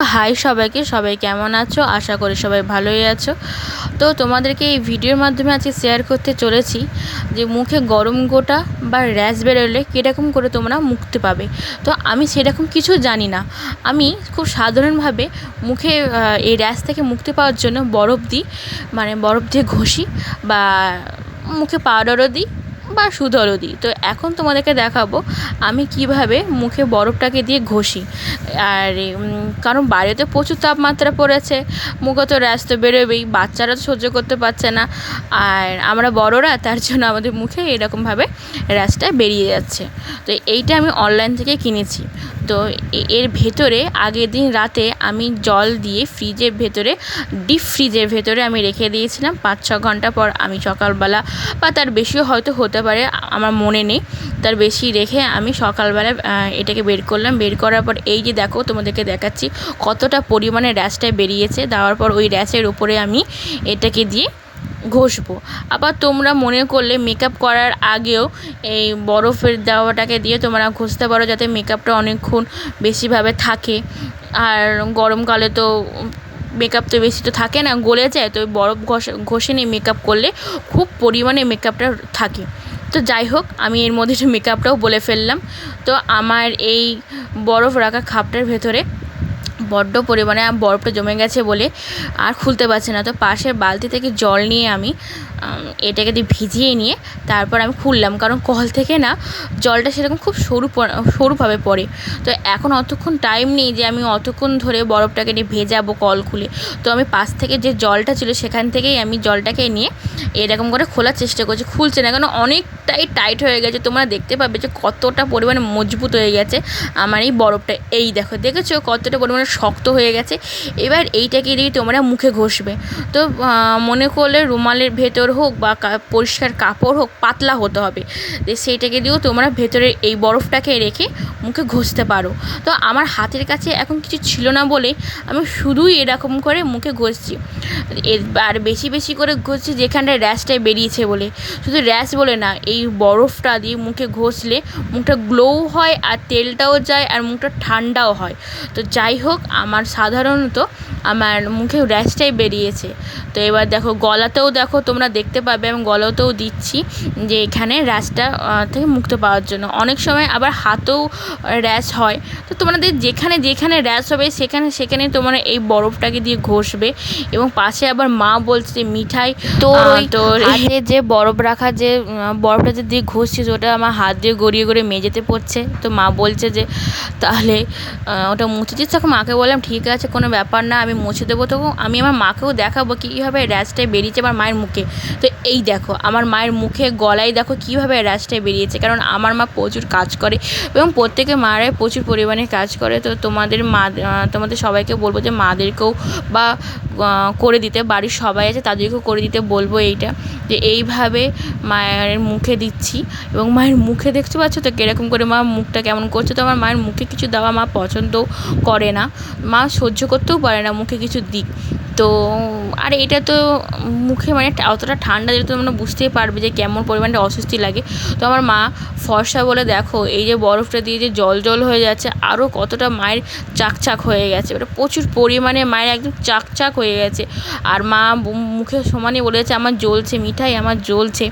High সবাইকে, সবাই কেমন আছো? আশা করি সবাই ভালোই আছো। তো তোমাদেরকে এই ভিডিওর মাধ্যমে আজকে শেয়ার করতে চলেছি যে মুখে গরম গোটা বা র্যাশ বেরোলে কীরকম করে তোমরা মুক্তি পাবে। তো আমি সেরকম কিছু জানি না। আমি খুব সাধারণভাবে মুখে এই র্যাশ থেকে মুক্তি পাওয়ার জন্য বরফ দিই মানে বরফ দিয়ে ঘষি বা মুখে পাউডারও দিই। বা সুদলও দিই তো এখন তোমাদেরকে দেখাবো আমি কীভাবে মুখে বরফটাকে দিয়ে ঘষি। আর কারণ বাইরেতে প্রচুর তাপমাত্রা পড়েছে, মুখে তো র্যাশ তো বেরোবেই, বাচ্চারা তো সহ্য করতে পারছে না। আর আমরা বড়রা, তার জন্য আমাদের মুখে এরকমভাবে র্যাশটা বেরিয়ে যাচ্ছে। তো এইটা আমি অনলাইন থেকে কিনেছি। তো এর ভেতরে আগের দিন রাতে আমি জল দিয়ে ফ্রিজের ভেতরে ডিপ ফ্রিজের ভেতরে আমি রেখে দিয়েছিলাম। পাঁচ ছ ঘণ্টা পর আমি সকালবেলা বা তার বেশিও হয়তো হতে পারে আমার মনে নেই। তার বেশি রেখে আমি সকালবেলা এটাকে বের করলাম। বের করার পর এই যে দেখো তোমাদেরকে দেখাচ্ছি কতটা পরিমাণে র্যাশটা বেরিয়েছে। দেওয়ার পর ওই র্যাশের উপরে আমি এটাকে দিয়ে ঘষবো। আবার তোমরা মনে করলে মেকআপ করার আগেও এই বরফের দেওয়াটাকে দিয়ে তোমরা ঘষতে পারো যাতে মেকআপটা অনেকক্ষণ বেশিভাবে থাকে। আর গরমকালে তো মেকআপ তো বেশি তো থাকে না, গলে যায়। তো বরফ ঘষে ঘষে নিয়ে মেকআপ করলে খুব পরিমাণে মেকআপটা থাকে। তো যাই হোক, আমি এর মধ্যে একটু মেকআপটাও বলে ফেললাম। তো আমার এই বরফ রাখা খাপটার ভেতরে বড্ড পরিমাণে বরফটা জমে গেছে বলে আর খুলতে পারছে না। তো পাশের বালতি থেকে জল নিয়ে আমি এটাকে দিয়ে ভিজিয়ে নিয়ে তারপর আমি খুললাম। কারণ কল থেকে না জলটা সেরকম খুব সরু সরুভাবে পড়ে। তো এখন অতক্ষণ টাইম নেই যে আমি অতক্ষণ ধরে বরফটাকে নিয়ে ভেজাবো কল খুলে। তো আমি পাশ থেকে যে জলটা ছিল সেখান থেকেই আমি জলটাকে নিয়ে এরকম করে খোলার চেষ্টা করছি। খুলছে না কেন অনেকটাই টাইট হয়ে গেছে। তোমরা দেখতে পাবে যে কতটা পরিমাণে মজবুত হয়ে গেছে আমার এই বরফটা। এই দেখো, দেখেছ কতটা পরিমাণে শক্ত হয়ে গেছে? এবার এইটাকে দিয়ে তোমরা মুখে ঘষবে। তো মনে করলে রুমালের ভেতর হোক বা পরিষ্কার কাপড় হোক, পাতলা হতে হবে। সেইটাকে দিয়েও তোমরা ভেতরে এই বরফটাকে রেখে মুখে ঘষতে পারো। তো আমার হাতের কাছে এখন কিছু ছিল না বলে আমি শুধুই এরকম করে মুখে ঘষছি। আর বেশি বেশি করে ঘষছি যেখানটায় র্যাশটাই বেরিয়েছে বলে। শুধু র্যাশ বলে না, এই বরফটা দিয়ে মুখে ঘষলে মুখটা গ্লোও হয় আর তেলটাও যায় আর মুখটা ঠান্ডাও হয়। তো যাই হোক, আমার সাধারণত আমার মুখে র্যাশটাই বেরিয়েছে। তো এবার দেখো গলাতেও দেখো তোমরা দেখতে পাবে আমি গলাতেও দিচ্ছি যে এখানে র্যাশটা থেকে মুক্ত পাওয়ার জন্য। অনেক সময় আবার হাতেও র্যাশ হয়। তো তোমাদের যেখানে যেখানে র্যাশ হবে সেখানে সেখানে তোমরা এই বরফটাকে দিয়ে ঘষবে এবং পাশে আবার মা বলছে যে মিঠাই তো তোর যে বরফ রাখা যে বরফটা যে দিয়ে ঘষছিস ওটা আমার হাত দিয়ে গড়িয়ে গড়িয়ে মেঝেতে পড়ছে। তো মা বলছে যে তাহলে ওটা মুছে দিস। তখন মাকে বললাম ঠিক আছে কোনো ব্যাপার না আমি মুছে দেবো তখন আমি আমার মাকেও দেখাবো কীভাবে র্যাশটাই বেরিয়েছে আমার মায়ের মুখে। তো এই দেখো, আমার মায়ের মুখে গলায় দেখো কীভাবে র্যাশটাই বেরিয়েছে, কারণ আমার মা প্রচুর কাজ করে এবং প্রত্যেকে মারাই প্রচুর পরিমাণে কাজ করে। তো তোমাদের মা তোমাদের সবাইকে বলব যে মাদেরকেও বা করে দিতে, বাড়ির সবাই আছে তাদেরকেও করে দিতে বলব এইটা, যে এইভাবে মায়ের মুখে দিচ্ছি এবং মায়ের মুখে দেখতে পাচ্ছ তো কীরকম করে মা মুখটা কেমন করছে। তো আমার মায়ের মুখে কিছু দেওয়া মা পছন্দ করে না, মা সহ্য করতেও পারে না মুখে কিছু দিক। তো, আর এটা তো মুখে মানে অতটা ঠান্ডা যেহেতু তোমরা বুঝতেই পারবে যে কেমন পরিমাণটা অস্বস্তি লাগে। তো আমার মা ফর্সা বলে দেখো, এই যে বরফটা দিয়ে যে জল জল হয়ে যাচ্ছে আরও কতটা মায়ের চাকচাক হয়ে গেছে। ওটা প্রচুর পরিমাণে মায়ের একদম চাকচাক হয়ে গেছে। আর মা মুখে সমানই বলেছে, আমার জ্বলছে, মিঠাই আমার জ্বলছে।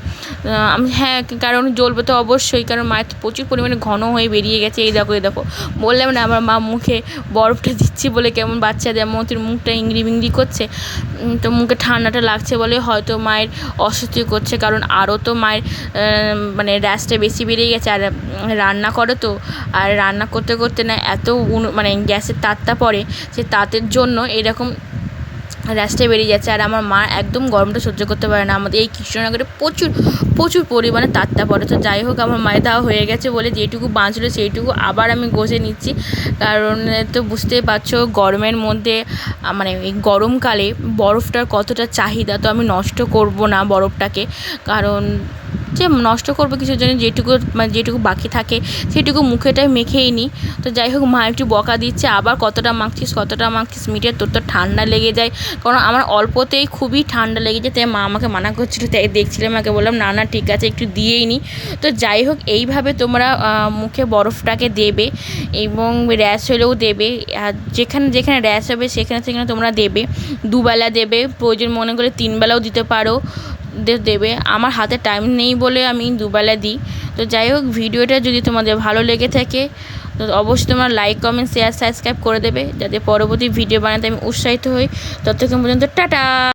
আমি হ্যাঁ কারণ জ্বলবে তো অবশ্যই, কারণ মায়ের প্রচুর পরিমাণে ঘন হয়ে বেরিয়ে গেছে। এই দেখো এই দেখো। বললাম না, আমার মা মুখে বরফটা দিচ্ছি বলে কেমন বাচ্চা বাচ্চাদের মতন মুখটা ইংরি বিংরি করছে। তো মুখে ঠান্ডাটা লাগছে বলে হয়তো মায়ের অস্বস্তি করছে, কারণ আরও তো মায়ের মানে র্যাশটা বেশি বেরিয়ে গেছে আর রান্না করো তো। আর রান্না করতে করতে না এত উন- মানে গ্যাসের তাতটা পড়ে সে তাতের জন্য এরকম র্যাশটা বেরিয়ে যাচ্ছে। আর আমার মা একদম গরমটা সহ্য করতে পারে না। আমাদের এই কৃষ্ণনগরে প্রচুর প্রচুর পরিমাণে তাতটা পড়ে। তো যাই হোক, আমার মায়ের দেওয়া হয়ে গেছে বলে যেটুকু বাঁচলো সেইটুকু আবার আমি ঘষে নিচ্ছি। কারণ তো বুঝতেই পারছ, গরমের মধ্যে মানে এই গরমকালে বরফটার কতটা চাহিদা তো আমি নষ্ট করব না বরফটাকে। কারণ যে নষ্ট করব কিছুর জন্য, যেটুকু মানে যেটুকু বাকি থাকে, সেটুকু মুখেটায় মেখেই নিই তো যাই হোক, মা একটু বকা দিচ্ছে, আবার কতটা মাখছিস কতটা মাখছিস মিটে তোর তো ঠান্ডা লেগে যায়। কারণ আমার অল্পতেই খুবই ঠান্ডা লেগে যায়, তাই মা আমাকে মানা করছিল, তাই দেখছিলাম, মাকে বললাম, না না, ঠিক আছে, একটু দিয়েই নিই তো যাই হোক, এইভাবে তোমরা মুখে বরফটাকে দেবে এবং র্যাশ হলেও দেবে। আর যেখানে যেখানে র্যাশ হবে, সেখানে সেখানে তোমরা দেবে। দুবেলা দেবে, প্রয়োজন মনে করে তিনবেলাও দিতে পারো। দেবে। আমার হাতে টাইম নেই বলে আমি দুবেলা দিই। তো যাই হোক, ভিডিওটা যদি তোমাদের ভালো লেগে থাকে, তো অবশ্যই তোমার লাইক কমেন্ট শেয়ার সাবস্ক্রাইব করে দেবে। যাতে পরবর্তী ভিডিও বানাতে আমি উৎসাহিত হই। ততক্ষণ পর্যন্ত টাটা!